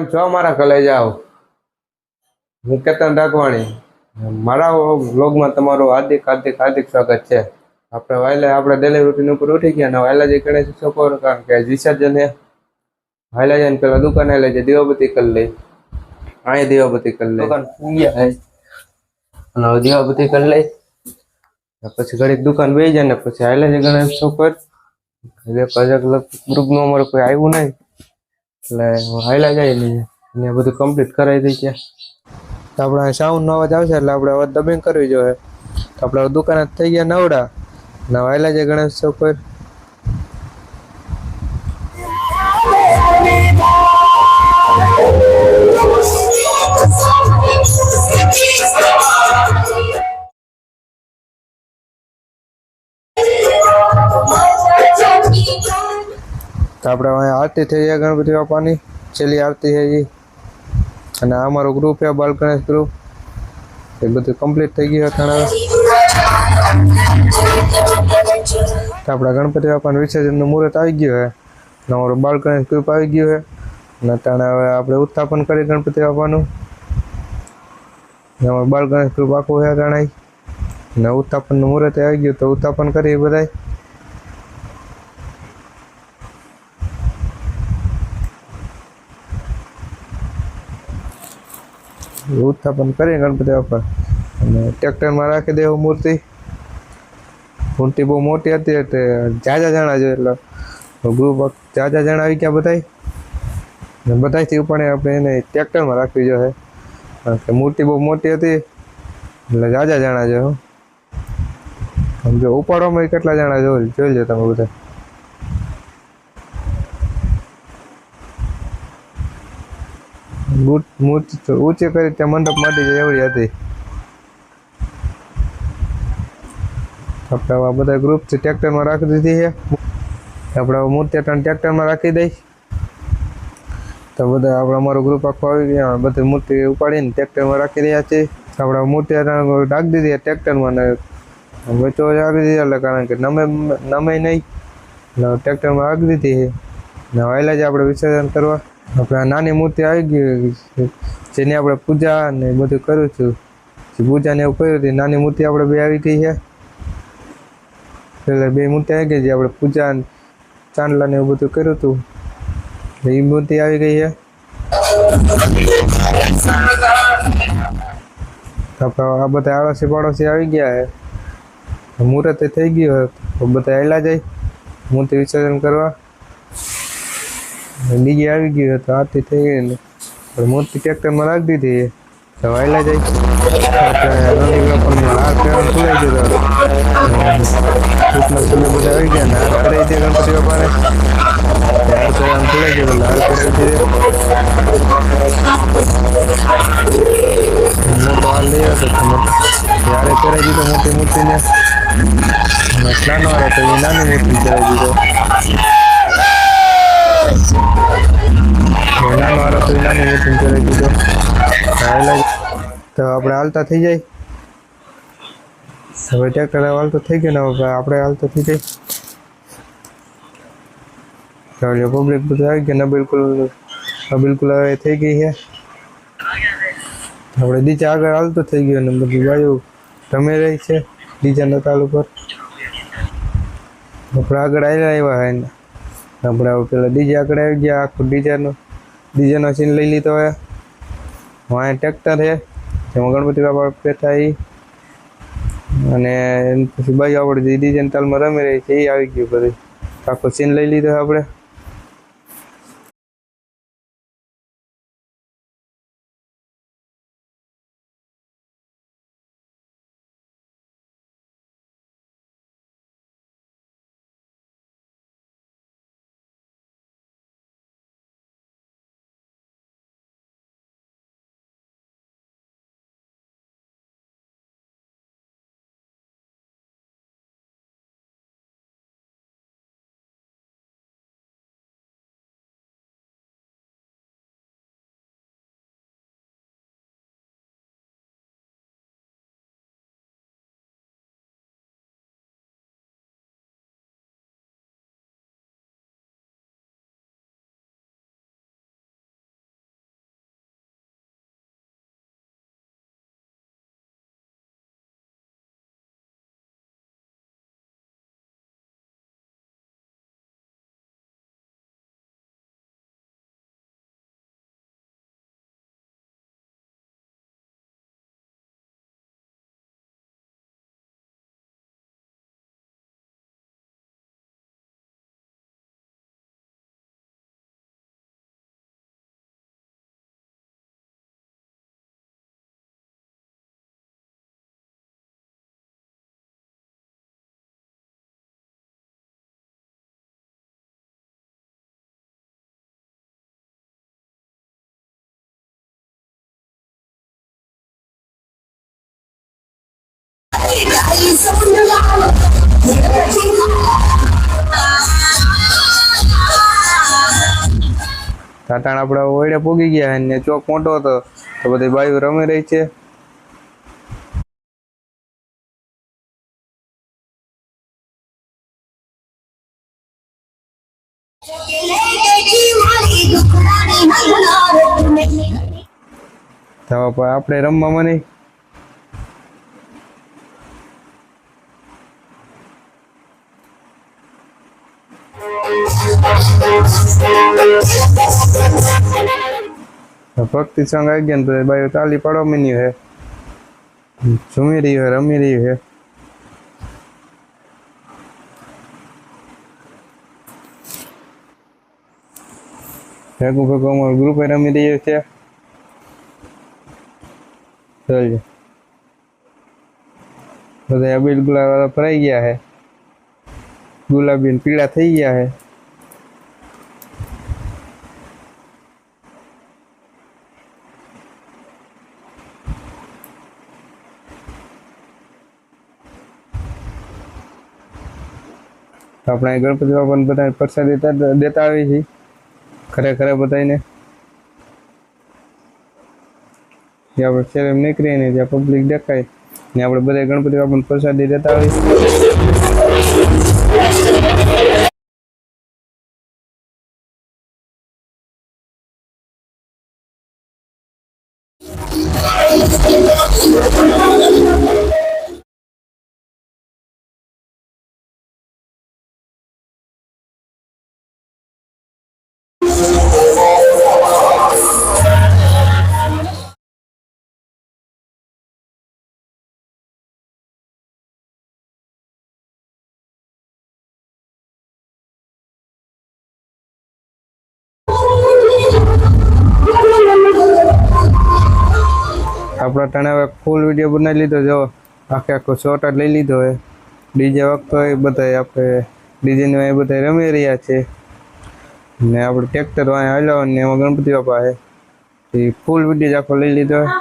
કેમ છો મારા કલેજાઓ. હું કેતન રાખવાણી મારા વ્લોગમાં તમારું હાર્દિક હાર્દિક હાર્દિક સ્વાગત છે. આપણે વાયલે આપણે ડેલી રૂટીન ઉપર ઉઠી ગયા અને વાયલા જે ગણેશ છોકરો કારણ કે વિસર્જન હે વાયલા જઈને પેલા દુકાને લઈ જાય દીવાબત્તી કરી લઈ. અહીં દીવાબત્તી કરી લઈ. દુકાન ગયા અને હવે દીવાબત્તી કરી લઈ. પછી ઘડીક દુકાન બેસી જાય ને પછી હાલે જે ગણેશ છોકર ગ્રુપનું અમારું કોઈ આવ્યું નહીં. એટલે હાઈલા જાય ને એને બધું કમ્પ્લીટ કરાવી દઈ છે તો આપણે સાઉન્ડ નો અવાજ આવશે એટલે આપણે અવાજ ડબિંગ કરવી જોઈએ. તો આપણે દુકાને થઈ ગયા નવડા. ને હાઈલા જાય ગણેશ ચોક પર તો આપણે અહીંયા આરતી થઈ જાય ગણપતિ બાપાની. છેલ્લી આરતી છે ગઈ અને અમારું ગ્રુપ છે, બાલ ગણેશ ગ્રુપ એ બધું કમ્પ્લીટ થઈ ગયું હતું હવે આપણા ગણપતિ બાપાનું વિસર્જનનું મુહૂર્ત આવી ગયું છે. અમારો બાલ ગણેશ ગ્રુપ આવી ગયું છે. અને ત્યાં હવે આપણે ઉત્થાપન કરીએ ગણપતિ બાપાનું. અમારું બાલ ગણેશ ગ્રુપ આખું છે ગણાય અને ઉત્થાપનનું મુહૂર્ત આવી ગયું તો ઉત્થાપન કરીએ બધાય. ઉત્થાપન કરીએ ગણપતિ બાપા. અને ટ્રેક્ટરમાં રાખી દેવું મૂર્તિ. મૂર્તિ બહુ મોટી હતી એટલે જાજા જણા જો એટલે ગ્રુપ જાજા જણા આવી ગયા બધાય. ને બધાથી પણ આપણે એને ટ્રેક્ટરમાં રાખવી જોઈએ. કારણ કે મૂર્તિ બહુ મોટી હતી એટલે જાજા જણા છે હો. જો ઉપાડવામાં કેટલા જણા જોઈ જોઈ લો તમે બધા મૂર્તિ મૂર્તિ તો ઊંચી કરી ત્યાં મંડપ માટી જાય હતી. આપણે આવા બધા ગ્રુપ છે ટ્રેક્ટરમાં રાખી દીધી છે. આપણે મૂર્તિ ત્રણ ટ્રેક્ટરમાં રાખી દઈ. તો બધા આપણે અમારું ગ્રુપ આખું આવી ગયા. બધી મૂર્તિ ઉપાડીને ટ્રેક્ટરમાં રાખી રહ્યા છીએ. આપણે મૂર્તિ રાખી દીધી ટ્રેક્ટરમાં ને વેચો રાખી દીધી એટલે કારણ કે નમે નમે નહીં. ટ્રેક્ટરમાં રાખી દીધી ને વાયલા જ આપણે વિસર્જન કરવા આપણે આ નાની મૂર્તિ આવી ગઈ જેની આપણે પૂજા ને બધું કર્યું છું. જે પૂજા ને એવું કર્યું હતું નાની મૂર્તિ આપણે બે આવી ગઈ છે. એટલે બે મૂર્તિ આવી ગઈ જે આપણે પૂજા ચાંદલા ને એવું બધું કર્યું હતું. એ મૂર્તિ આવી ગઈ છે. આ બધા આડોશી પાડોશી આવી ગયા છે. મુહૂર્ત થઈ ગયું તો બધા આવેલા જાય, મૂર્તિ વિસર્જન કરવા. ડીજે આવી ગયું તો આથી થઈ ગઈ ને પણ મૂર્તિ ટ્રેક્ટરમાં રાખી દીધી તો વાયલા જાય રનિંગ વેપનમાં બધા આવી ગયા ને હાર કરાવી દે ગણપતિ દીધે મોટો મોટો મોટી મૂર્તિને નાનો હાર નાની મૂર્તિ કરાવી દીધો આપણે હાલતા થઈ જાય. હવે ટ્રેક્ટર હાલતો થઈ ગયો ને હવે આપણે હાલતો થઈ જાય. પબ્લિક બધું આવી ગયા ને બિલકુલ બિલકુલ હવે થઈ ગઈ છે. આપણે નીચે આગળ હાલતો થઈ ગયો ને બધી બાજુ રમે રહી છે બીજા નતાલ ઉપર. આપણે આગળ આવ્યા આવ્યા હે ને. આપણે પેલા ડીજે આગળ આવી ગયા, આખું ડીજેનો ડીજેનો સીન લઈ લીધો હોય વાંહે ટ્રેક્ટર છે જેમાં ગણપતિ બાપા એ અને પછી બાજુ આપણે જે ડીજે તાલમાં રમી રહી છે એ આવી ગયું બધું. આખો સીન લઈ લીધો આપણે. ટાટાણ આપણા ઓયડે પોગી ગયા ને ચોક મોટો હતો, તો બધી બાયું રમી રહી છે. આપણે રમવામાં નહીં. ભક્તિ સંગ આવી ગયા ને તાલી પાડવા માંડ્યું હે. ઝૂમી રહ્યું હે, રમી રહ્યું હે. ભેગું ભેગું અમારું ગ્રુપ રમી રહ્યું છે. ચાલજો બધા અબીલ ગુલાબ ભરાઈ ગયા હે. ગુલાબી પીળા થઈ ગયા હે. આપણે ગણપતિ બાપાને બધા પ્રસાદ દેતા દેતા આવીએ છીએ. ખરે ખરે બધાને જે આપણે શહેર નીકળીએ ને જ્યાં પબ્લિક દેખાય. ને આપણે બધા ગણપતિ બાપાને પ્રસાદી દેતા હોય આપણા ટાણે હવે ફૂલ વીડિયો બનાવી લીધો. જો આખે આખો શોર્ટ જ લઈ લીધો હોય. ડીજે વખતો એ બધા આપણે ડીજેની એ બધા રમી રહ્યા છે. ને આપણે ટ્રેક્ટર વાંહે હાલ્યો ને એમાં ગણપતિ બાપા એ ફૂલ વીડિયો જ આખો લઈ લીધો હોય.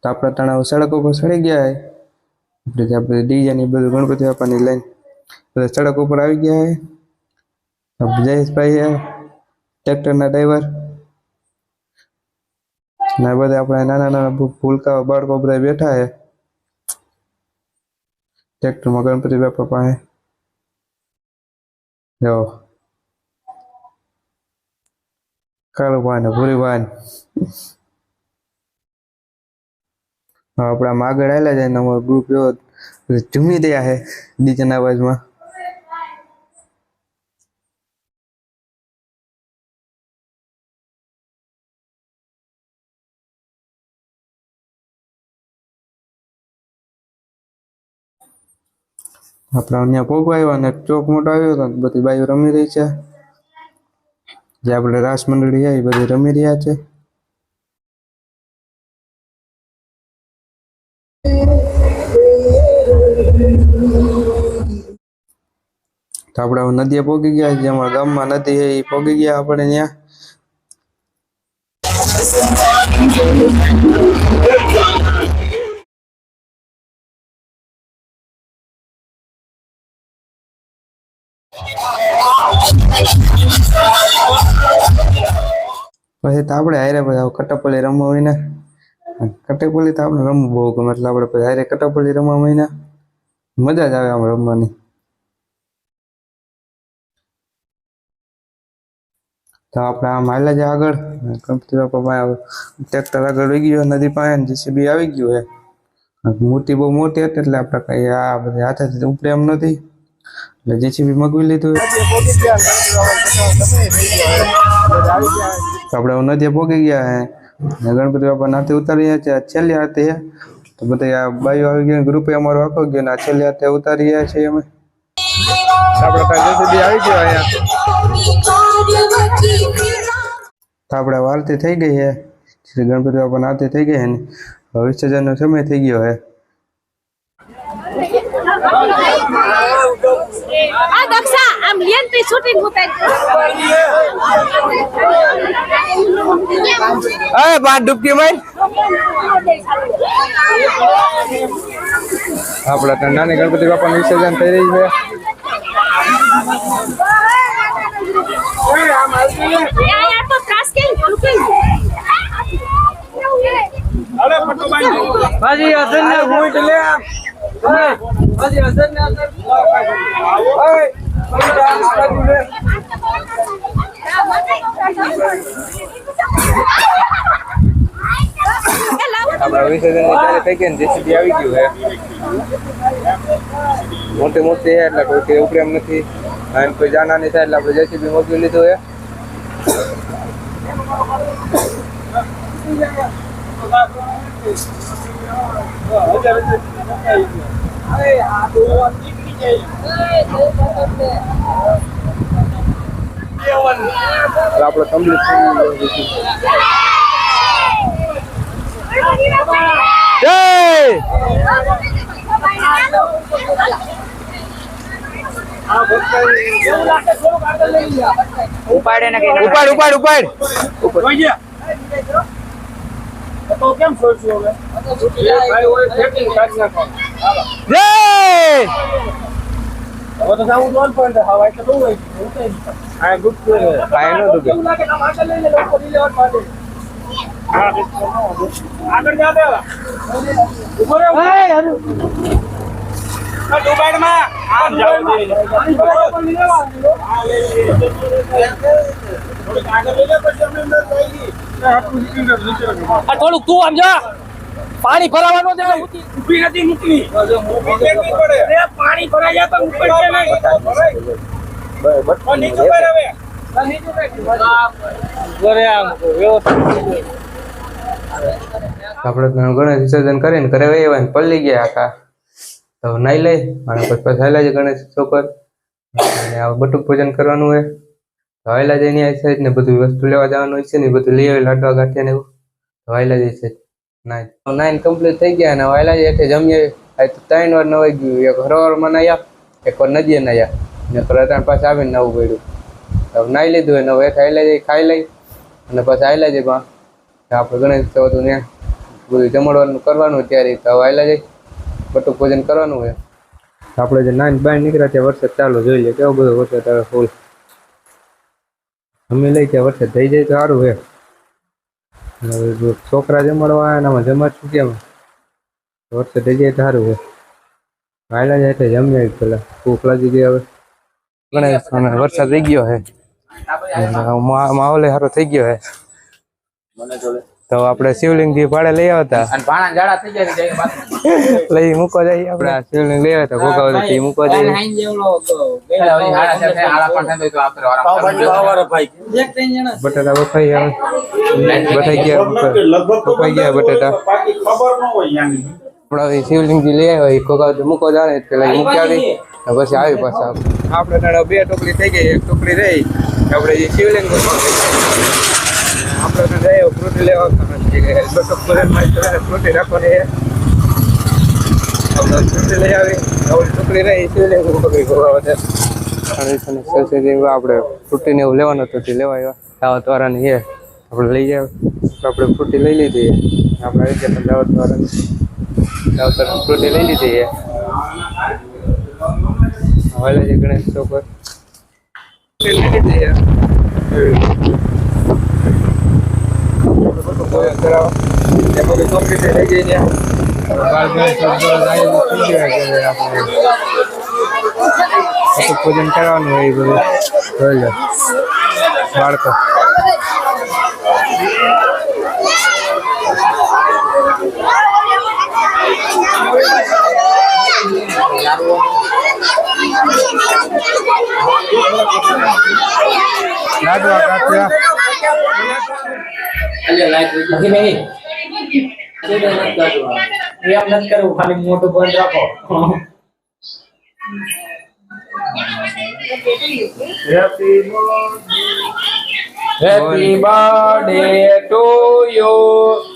તો આપણા તણાવ સડક ઉપર ચડી ગયા હોય આપણે ડીજેની બધું ગણપતિ બાપાની લઈને બધા સડક ઉપર આવી ગયા હોય જયેશભાઈ ટ્રેક્ટરના ડ્રાઈવર ને બધા આપણે નાના નાના ભૂલકા બાળકો બધા બેઠા છે. ટ્રેક્ટરમાં ગણપતિ બાપા પાસે. જો. કાળુ ભાન ભૂરી હા, આપણે આગળ આવેલા જાય ને અમારો ગ્રુપ એવો ઝૂમી રહ્યા છે ડીજેના અવાજમાં. આપણે અહીંયા પોગવા આવ્યા ને ચોક મોટો આવ્યો હતો બધી બાઈઓ રમી રહી છે. જે આપણે રાસ મંડળી આવી બધી રમી રહ્યા છે. તો આપણે નદીએ પોગી ગયા જે અમારા ગામમાં નદી છે, એ પોગી ગયા આપણે ત્યાં. પછી તો આપણે હારે બધા કટપલ્લી રમવા હોય ને કટપલ્લી તો આપણે રમવું બહુ ગમે એટલે આપણે પછી હારે કટકપલી રમવા હોય ને મજા જ આવે આમ રમવાની તો આપણે આમ હાલે જાય આગળ ગણપતિ બાપા ટ્રેક્ટર આગળ વહી ગયો નદી પાસે જીસીબી આવી ગયું હે મૂર્તિ બહુ મોટી હતી એટલે આપણે કઈ આ બધી હાથેથી ઉપડે એમ નથી એટલે જીસીબી મગવી લીધું આપણે હવે નદીએ પોગી ગયા હે ને ગણપતિ બાપા નાથી ઉતારી છે આ છેલ્લી હાથે હે તો બધા આ બાઈઓ આવી ગયા ગ્રુપે અમારો આખો ગયો ને આ છેલ્લી હાથે ઉતારી રહ્યા છીએ અમે આપણે પાસે જેસીબી આવી ગયો અહીંયા તો આપણે વાલતી થઈ ગઈ છે શ્રી ગણપતિ બાપા નાથી થઈ ગઈ છે ને હવે વિસર્જનનો સમય થઈ ગયો હે આ દક્ષા આમ લેનથી શૂટિંગ ઉતારી અરે પાંચ ડૂબકી માર ઉતારી આપણા ત્યાં નાની ગણપતિ બાપાનું વિસર્જન થઈ રહી છે અહીંયા તો ત્રાસ કેમ ચાલુ કેમ હાજી હસન ને ભૂટ લે હાજી હસન ને આપણા વિસર્જન ત્યારે થઈ ગયા ને જેસીબી આવી ગયું છે મોટી મોટી છે એટલે કોઈ કે ઉપરે એમ નથી અને કોઈ જાના નહીં થાય એટલે આપણે જેસીબી મોકલી લીધું છે એટલે આપણે કમ્પ્લીટ થઈ ઉપાડે ને ઉપાડ ઉપાડ ઉપાડ. તો કેમ છોડશું હવે? ભાઈ કાઢી થોડીક તું આમ જા પાણી ભરાવાનું દે ઊભી નથી મૂકવી. પાણી ભરાઈ જાય તો ઉપર છે આપણે ગણેશ વિસર્જન કરીને ઘરે વહી આવ્યા ને પલ્લી ગયા આખા. તો નાઈ લઈ અને પછી પછી હાલા છે ગણેશ ચોકર. અને આ બટુક પૂજન કરવાનું હોય. તો હાલા જઈને આ સાઈડ ને બધું વસ્તુ લેવા જવાનું હોય છે ને બધું લઈ આવે લાડવા ગાંઠિયા ને એવું. તો હાલા જાય છે. નાઈન નાઇન કમ્પ્લીટ થઈ ગયા અને જાય એટલે જમીએ. ત્રણ વાર નવાઈ ગયું. એક હરોવરમાં નાયા, એક વાર નદીએ નાયા. ને રતાણ પાછા આવીને નવું પડ્યું. હવે નાહી લીધું એને. હવે ખાઈ લઈ ખાઈ લઈ અને પાછા આવેલા જાય બા આપણે ગણેશ હતું ને બધું જમણવાનું કરવાનું ત્યારે તો હવે આવેલા જઈ બટું ભોજન કરવાનું હોય. આપણે જે નાઇન બહાર નીકળ્યા ત્યાં વરસાદ ચાલુ જોઈ લે. કેવો બધો વરસાદ આવે, ફૂલ. અમે લઈ ત્યાં વરસાદ થઈ જાય તો સારું હે અને હવે જો છોકરા જમાડવા આમાં જમાડશું કેમ વરસાદ થઈ જાય તો સારું હોય હાલ્યા જાય એટલે જમ્યા પેલા. ભૂખ લાગી ગઈ હવે. ઘણા વરસાદ થઈ ગયો હે. માહોલ સારો થઈ ગયો હે. તો આપણે શિવલિંગ જે ભાડે લઈ આવતા. અને ભાણા જાડા થઈ જાય લઈ મૂકો જઈએ આપણે. શિવલિંગ લઈ આવતા ભોગાવથી મૂકવા જઈએ બટાટા બફાઈ ગયા. બફાઈ ગયા બફાઈ ગયા બટાટા બાકી ખબર ન હોય યાની. આપણા લઈ આવ્યા એ મૂકો જાણે પેલા એ મૂકી આવી પછી આવી પાછા. આપણે બે ટોકરી થઈ ગઈ એક ટોકરી રહી આપણે જે શિવલિંગ આપણે તો જાય ફ્રૂટી લેવા બસો ભજનમાં ફ્રૂટી રાખવાની છે. આપણે ફ્રૂટી લઈ આવી આપણે છોકરી રહી સરસ્વતી એવા આપણે ફ્રૂટી ને એવું લેવાનું હતું તે લેવા આવ્યા દાવત વાળાની છે આપણે લઈ જાય. આપણે ફ્રૂટી લઈ લીધી આપણે આવી ગયા દાવત વાળાની દાવત વાળાની ફ્રૂટી લઈ લીધી હવે છે ગણેશ ચોકર. લઈ લીધી ભોજન કરાવો એ બધી ચોકડી લઈ ગઈ ને બાર ગણેશ ચોક પર જાય તો થઈ આપણે બધું પૂજન કરવાનું હોય એ બધું જોઈ લો બાળકો. લાડવા કાપ્યા નથી નહીં એમ નથી કરવું ખાલી મોટું બંધ રાખો Happy birthday to you.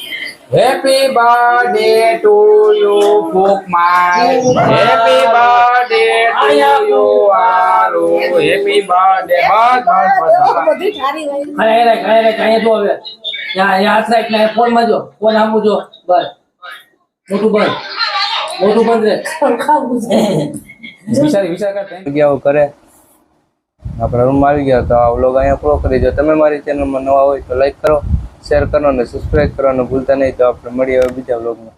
Happy birthday to you, Pukmai. Happy birthday to you, Aru. Happy birthday. બસ બસ બસ. ખાય રે ખાય રે ખાય તો હવે. યા યાદ રાખ ને ફોનમાં જો. ફોન આવું જો. બસ. મોટું બંધ. મોટું પણ રે. વિચાર વિચાર કર જગ્યાઓ કરે આપણે રૂમમાં મારી ગયા તો આ વ્લોગ અહીંયા પૂરો કરી દો તમે મારી ચેનલમાં નવા હોય તો લાઈક કરો શેર કરવાનું સબસ્ક્રાઈબ કરવાનું ભૂલતા નહીં. તો આપણે મળીએ બીજા વ્લોગમાં